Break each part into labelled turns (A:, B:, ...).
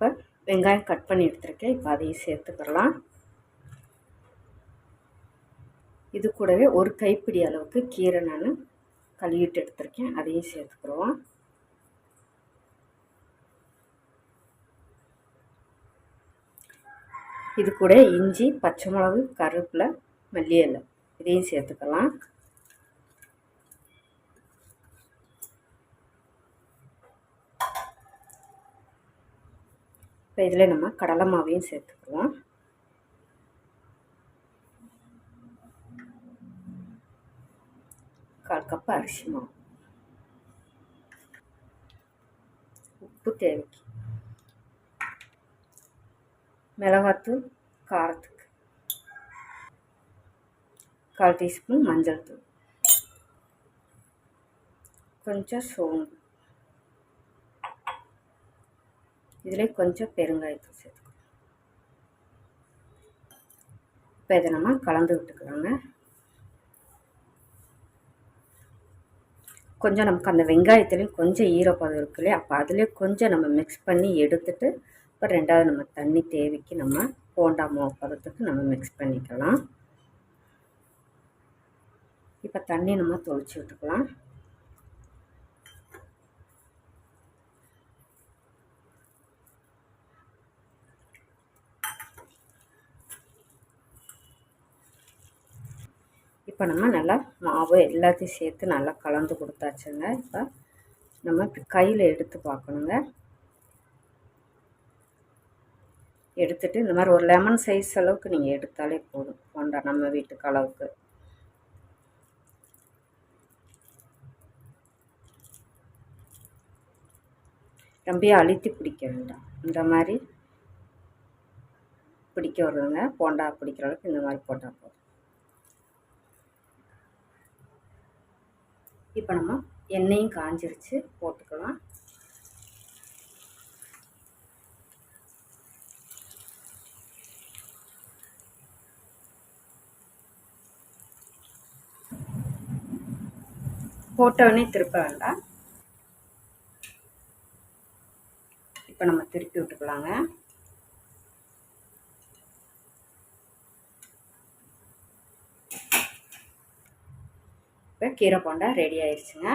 A: இப்போ வெங்காயம் கட் பண்ணி எடுத்துருக்கேன். இப்போ அதையும் சேர்த்துக்கிறலாம் இது கூடவே ஒரு கைப்பிடி அளவுக்கு கீரை நான் கழுவிட்டு எடுத்திருக்கேன். அதையும் சேர்த்துக்கிறோம் இது கூட இஞ்சி பச்சை மிளகு கருவேப்பிலை மல்லியலை இதையும் சேர்த்துக்கலாம். இப்போ இதில் நம்ம கடலை மாவையும் சேர்த்துக்குவோம் கால் கப் அரிசி மாவு உப்பு தேவைக்கு மிளகாத்தூள் காரத்துக்கு கால் டீஸ்பூன் மஞ்சள் தூள் கொஞ்சம் சோம்பு இதில் கொஞ்சம் பெருங்காயத்தை சேர்த்துக்கணும். இப்போ இதை நம்ம கலந்து விட்டுக்கலாங்க. கொஞ்சம் நமக்கு அந்த வெங்காயத்துலேயும் கொஞ்சம் ஈரப்பதம் இருக்கு இல்லையா? அப்போ அதிலே கொஞ்சம் நம்ம மிக்ஸ் பண்ணி எடுத்துட்டு இப்போ ரெண்டாவது நம்ம தண்ணி தேவைக்கு நம்ம போண்டா மாவு பதத்துக்கு நம்ம மிக்ஸ் பண்ணிக்கலாம். இப்போ தண்ணி நம்ம தொளிச்சு விட்டுக்கலாம். இப்போ நம்ம நல்லா மாவு எல்லாத்தையும் சேர்த்து நல்லா கலந்து கொடுத்தாச்சுங்க. இப்போ நம்ம கையில் எடுத்து பார்க்கணுங்க. எடுத்துட்டு இந்த மாதிரி ஒரு லெமன் சைஸ் அளவுக்கு நீங்கள் எடுத்தாலே போதும். போண்டா நம்ம வீட்டுக்கு அளவுக்கு. ரொம்ப அழுத்தி பிடிக்க வேண்டாம். இந்த மாதிரி பிடிக்க வருதுங்க போண்டா பிடிக்கிற அளவுக்கு இந்த மாதிரி போட்டால் போதும். இப்போ நம்ம எண்ணெயும் காஞ்சிருச்சு போட்டுக்கலாம். போட்டவுடனே திருப்ப வேண்டாம். இப்போ நம்ம திருப்பி விட்டுக்கலாங்க. இப்போ கீரை போண்டா ரெடி ஆயிடுச்சுங்க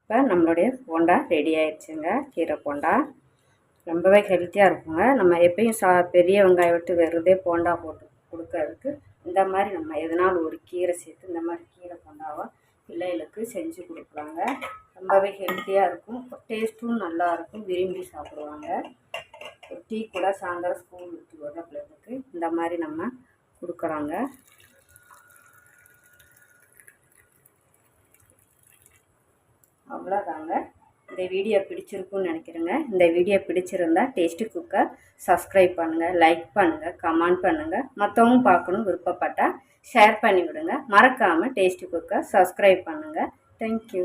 A: இப்போ நம்மளுடைய போண்டா ரெடி ஆயிடுச்சுங்க கீரை போண்டா ரொம்பவே ஹெல்த்தியாக இருக்குங்க. நம்ம எப்பயும் சா பெரிய வெங்காயம் விட்டு வெறுதே போண்டா போட்டு கொடுக்கறதுக்கு இந்த மாதிரி நம்ம எதனாலும் ஒரு கீரை சேர்த்து இந்த மாதிரி கீரை போண்டாவை பிள்ளைகளுக்கு செஞ்சு கொடுக்குறாங்க ரொம்பவே ஹெல்த்தியாக இருக்கும். டேஸ்ட்டும் நல்லாயிருக்கும் விரும்பி சாப்பிடுவாங்க. டீ கூட சாயந்தரம் ஸ்கூல் விட்டு வர பிள்ளைகளுக்கு இந்த மாதிரி நம்ம கொடுக்குறாங்க அவ்வளோதாங்க இந்த வீடியோ பிடிச்சிருக்குன்னு நினைக்கிறேங்க. இந்த வீடியோ பிடிச்சிருந்தா டேஸ்ட்டு குக்கை சப்ஸ்கிரைப் பண்ணுங்கள் லைக் பண்ணுங்கள் கமெண்ட் பண்ணுங்கள் மற்றவங்க பார்க்கணும் விருப்பப்பட்டால் ஷேர் பண்ணி விடுங்க மறக்காமல் டேஸ்ட்டு குக்கை சப்ஸ்கிரைப் பண்ணுங்கள் தேங்க்யூ